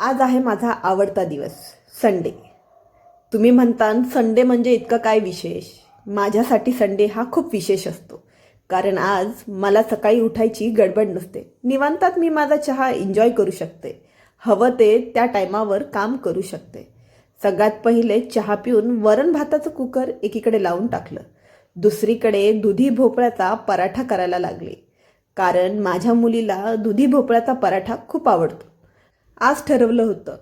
आज आहे माझा आवडता दिवस संडे तुम्ही म्हणता संडे म्हणजे इतकं काय विशेष? माझ्यासाठी संडे हा खूप विशेष असतो. कारण आज मला सकाळी उठायची गडबड नसते. निवांतात मी माझा चहा एन्जॉय करू शकते. हवं ते त्या टायमावर काम करू शकते. सगळ्यात पहिले चहा पिऊन वरण भाताचं कुकर एकीकडे लावून टाकलं. दुसरीकडे दुधी भोपळ्याचा पराठा करायला लागले. कारण माझ्या मुलीला दुधी भोपळ्याचा पराठा खूप आवडतो. आज ठरवलं होतं.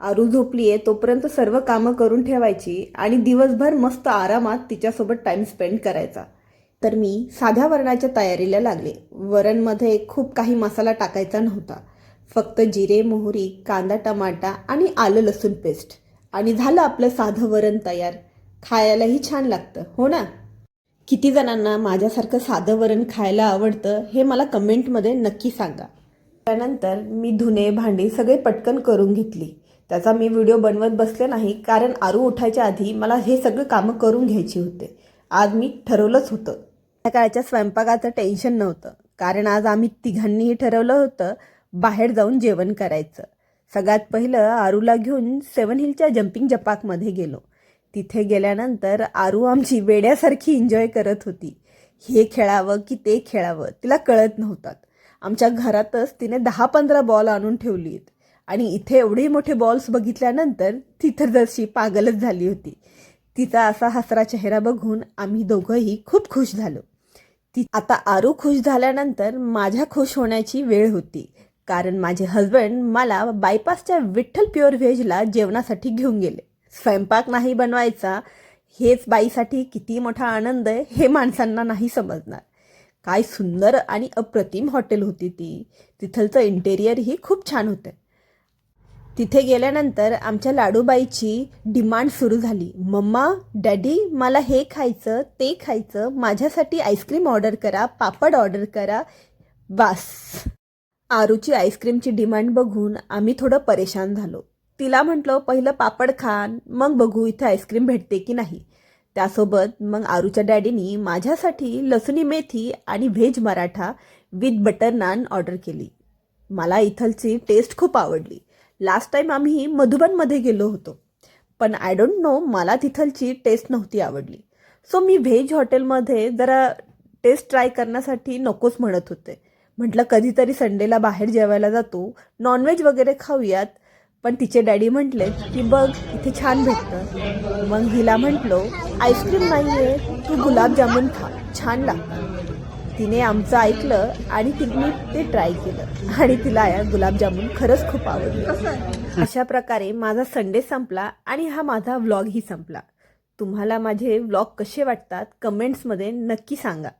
आरू झोपली आहे तोपर्यंत सर्व कामं करून ठेवायची आणि दिवसभर मस्त आरामात तिच्यासोबत टाईम स्पेंड करायचा. तर मी साध्या वरणाच्या तयारीला लागले. वरणमध्ये खूप काही मसाला टाकायचा नव्हता. फक्त जिरे मोहरी कांदा टमाटा आणि आलं लसूण पेस्ट आणि झालं आपलं साधं वरण तयार. खायलाही छान लागतं हो ना? किती जणांना माझ्यासारखं साधं वरण खायला आवडतं हे मला कमेंटमध्ये नक्की सांगा. त्यानंतर मी धुणे भांडी सगळे पटकन करून घेतली. त्याचा मी व्हिडिओ बनवत बसले नाही कारण आरू उठायच्या आधी मला हे सगळं कामं करून घ्यायची होते. आज मी ठरवलंच होतं. त्या काळच्या स्वयंपाकाचं टेन्शन नव्हतं कारण आज आम्ही तिघांनीही ठरवलं होतं बाहेर जाऊन जेवण करायचं. सगळ्यात पहिलं आरूला घेऊन सेवन हिलच्या जम्पिंग जपाकमध्ये गेलो. तिथे गेल्यानंतर आरू आमची वेड्यासारखी एन्जॉय करत होती. हे खेळावं की ते खेळावं तिला कळत नव्हतात आमच्या घरातच तिने दहा पंधरा बॉल आणून ठेवली आहेत आणि इथे एवढे मोठे बॉल्स बघितल्यानंतर ती तर जशी पागलच झाली होती. तिचा असा हसरा चेहरा बघून आम्ही दोघंही खूप खुश झालो. ती आता आरू खुश झाल्यानंतर माझ्या खुश होण्याची वेळ होती. कारण माझे हस्बंड मला बायपासच्या विठ्ठल प्युअर व्हेजला जेवणासाठी घेऊन गेले. स्वयंपाक नाही बनवायचा हेच बाईसाठी किती मोठा आनंद आहे हे माणसांना नाही समजणार. काय सुंदर आणि अप्रतिम हॉटेल होती ती. तिथलचं इंटेरियरही खूप छान होतं. तिथे गेल्यानंतर आमच्या लाडूबाईची डिमांड सुरू झाली. मम्मा डॅडी मला हे खायचं ते खायचं माझ्यासाठी आईस्क्रीम ऑर्डर करा पापड ऑर्डर करा. बास. आरूची आईस्क्रीमची डिमांड बघून आम्ही थोडं परेशान झालो. तिला म्हटलं पहिलं पापड खान मग बघू इथे आईस्क्रीम भेटते की नाही. त्यासोबत मग आरूच्या डॅडीनी माझ्यासाठी लसुणी मेथी आणि veg Maratha with butter naan order केली. मला इथलची टेस्ट खूप आवडली. लास्ट टाईम आम्ही मधुबनमध्ये गेलो होतो. पण आय डोंट नो मला तिथलची टेस्ट नव्हती आवडली. सो मी व्हेज हॉटेलमध्ये जरा टेस्ट ट्राय करण्यासाठी नकोच म्हणत होते. म्हटलं कधीतरी संडेला बाहेर जेवायला जातो. नॉनव्हेज वगैरे खाऊयात. पण तिचे डॅडी म्हटले की बघ इथे छान भेटतं. मग हिला म्हटलो आईस्क्रीम नाही आहे तू गुलाबजामुन खा छान लागतं. तिने आमचं ऐकलं आणि तिने ते ट्राय केलं. आणि तिला या गुलाबजामुन खरंच खूप आवडलं. अशा प्रकारे माझा संडे संपला आणि हा माझा व्लॉगही संपला. तुम्हाला माझे व्लॉग कसे वाटतात कमेंट्समध्ये नक्की सांगा.